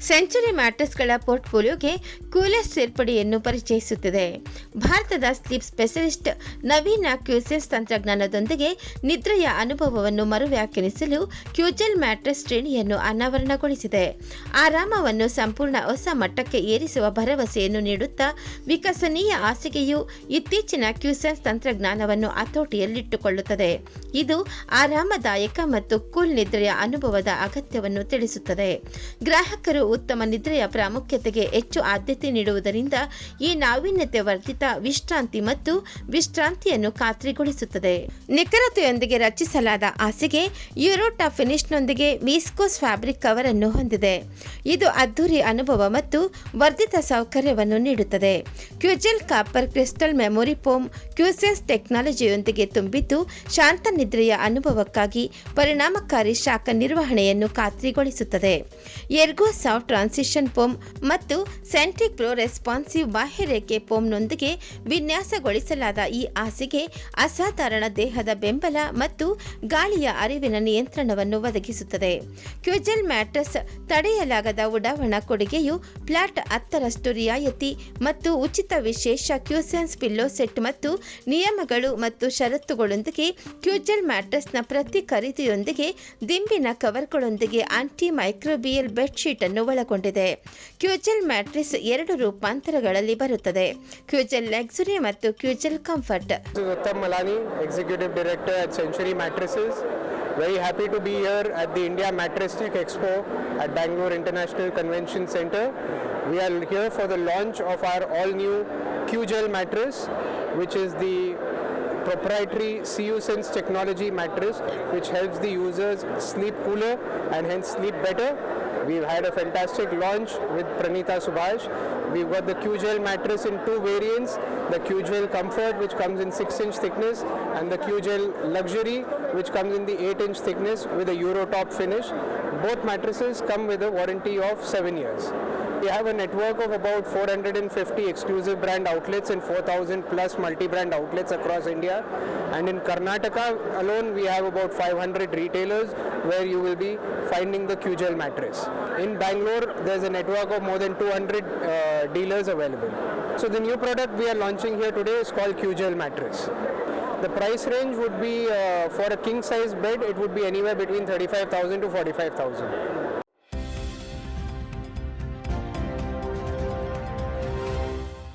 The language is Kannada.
ಸೆಂಚುರಿ ಮ್ಯಾಟ್ರೆಸ್ಗಳ ಪೋರ್ಟ್ಫೋಲಿಯೋಗೆ ಕೂಲಸ್ ಸೇರ್ಪಡೆಯನ್ನು ಪರಿಚಯಿಸುತ್ತದೆ. ಭಾರತದ ಸ್ಲೀಪ್ ಸ್ಪೆಷಲಿಸ್ಟ್ ನವೀನ ಕ್ಯೂಸೆಸ್ ತಂತ್ರಜ್ಞಾನದೊಂದಿಗೆ ನಿದ್ರೆಯ ಅನುಭವವನ್ನು ಮರು ವ್ಯಾಖ್ಯಾನಿಸಲು ಕ್ಯೂಜೆಲ್ ಮ್ಯಾಟ್ರೆಸ್ ಶ್ರೇಣಿಯನ್ನು ಅನಾವರಣಗೊಳಿಸಿದೆ. ಆರಾಮವನ್ನು ಸಂಪೂರ್ಣ ಹೊಸ ಮಟ್ಟಕ್ಕೆ ಏರಿಸುವ ಭರವಸೆಯನ್ನು ನೀಡುತ್ತಾ ವಿಕಸನೀಯ ಹಾಸಿಗೆಯು ಇತ್ತೀಚಿನ ಕ್ಯೂಸೆಸ್ ತಂತ್ರಜ್ಞಾನವನ್ನು ಹತೋಟಿಯಲ್ಲಿಟ್ಟುಕೊಳ್ಳುತ್ತದೆ. ಇದು ಆರಾಮದಾಯಕ ಮತ್ತು ಕೂಲ್ ನಿದ್ರೆಯ ಅನುಭವದ ಅಗತ್ಯವನ್ನು ತಿಳಿಸುತ್ತದೆ. ಗ್ರಾಹಕರು ಉತ್ತಮ ನಿದ್ರೆಯ ಪ್ರಾಮುಖ್ಯತೆಗೆ ಹೆಚ್ಚು ಆದ್ಯತೆ ನೀಡುವುದರಿಂದ ಈ ನಾವೀನ್ಯತೆ ವರ್ಧಿತ ವಿಶ್ರಾಂತಿ ಮತ್ತು ವಿಶ್ರಾಂತಿಯನ್ನು ಖಾತ್ರಿಗೊಳಿಸುತ್ತದೆ. ನಿಖರತೆಯೊಂದಿಗೆ ರಚಿಸಲಾದ ಹಾಸಿಗೆ ಯುರೋಟಾ ಫಿನಿಶ್ನೊಂದಿಗೆ ಮೀಸ್ಕೋಸ್ ಫ್ಯಾಬ್ರಿಕ್ ಕವರ್ ಅನ್ನು ಹೊಂದಿದೆ. ಇದು ಅದ್ಧೂರಿ ಅನುಭವ ಮತ್ತು ವರ್ಧಿತ ಸೌಕರ್ಯವನ್ನು ನೀಡುತ್ತದೆ. Qgel copper crystal memory foam ಕ್ಯೂಸೆಸ್ ಟೆಕ್ನಾಲಜಿಯೊಂದಿಗೆ ತುಂಬಿದ್ದು ಶಾಂತ ನಿದ್ರೆಯ ಅನುಭವಕ್ಕಾಗಿ ಪರಿಣಾಮಕಾರಿ ಶಾಖ ನಿರ್ವಹಣೆಯನ್ನು ಖಾತ್ರಿಗೊಳಿಸುತ್ತದೆ. ಎರ್ಗೋ ಸಾಫ್ಟ್ ಟ್ರಾನ್ಸಿಷನ್ ಫೋಮ್ ಮತ್ತು ಸೆಂಟ್ರಿಕ್ ಪ್ರೋ ರೆಸ್ಪಾನ್ಸಿವ್ ಬಾಹ್ಯರೇಖೆ ಫೋಮ್ನೊಂದಿಗೆ ವಿನ್ಯಾಸಗೊಳಿಸಲಾದ ಈ ಹಾಸಿಗೆ ಅಸಾಧಾರಣ ದೇಹದ ಬೆಂಬಲ ಮತ್ತು ಗಾಳಿಯ ಅರಿವಿನ ನಿಯಂತ್ರಣವನ್ನು ಒದಗಿಸುತ್ತದೆ. ಕ್ಯೂಜೆಲ್ ಮ್ಯಾಟ್ರಸ್ ತಡೆಯಲಾಗದ ಉಡಾವಣಾ ಕೊಡುಗೆಯು ಫ್ಲಾಟ್ ಹತ್ತರಷ್ಟು ರಿಯಾಯಿತಿ ಮತ್ತು ಉಚಿತ ವಿಶೇಷ ಕ್ಯೂಸೆನ್ಸ್ ಪಿಲ್ಲೋ ಸೆಟ್ ಮತ್ತು ನಿಯಮಗಳು ಮತ್ತು ಷರತ್ತುಗಳೊಂದಿಗೆ ಕ್ಯೂಜೆಲ್ ಮ್ಯಾಟ್ರಸ್ನ ಪ್ರತಿ ಖರೀದಿಯೊಂದಿಗೆ ದಿಂಬಿನ ಕವರ್ಗಳೊಂದಿಗೆ ಆಂಟಿ ಮೈಕ್ರೋಬಿಯಲ್ ಬೆಡ್ಶೀಟ್ ಅನ್ನು ಒಳಗೊಂಡಿದೆ ಕ್ಯೂಜೆಲ್ ಮ್ಯಾಟ್ರಿಸ್ ಎರಡು ರೂಪಾಂತರಗಳಲ್ಲಿ ಬರುತ್ತದೆ ಕ್ಯೂಜೆಲ್ ಲಕ್ಸುರಿ ಮತ್ತು Qgel comfort Uttam Malani executive director at Century Mattresses very happy to be here at the India Mattress Tech Expo at Bangalore International Convention Center. We are here for the launch of our all new Q-Gel mattress, which is the proprietary CU Sense technology mattress, which helps the users sleep cooler and hence sleep better. We've had a fantastic launch with Pranita Subhash. We've got the Q-Gel mattress in two variants, the Q-Gel Comfort which comes in 6 inch thickness and the Q-Gel Luxury which comes in the 8 inch thickness with a Euro top finish. Both mattresses come with a warranty of 7 years. We have a network of about 450 exclusive brand outlets and 4,000 plus multi-brand outlets across India. And in Karnataka alone, we have about 500 retailers where you will be finding the Q-Gel mattress. In Bangalore, there's a network of more than 200 uh, dealers available. So the new product we are launching here today is called Q-Gel mattress. The price range would be uh, for a king size bed, it would be anywhere between 35,000 to 45,000.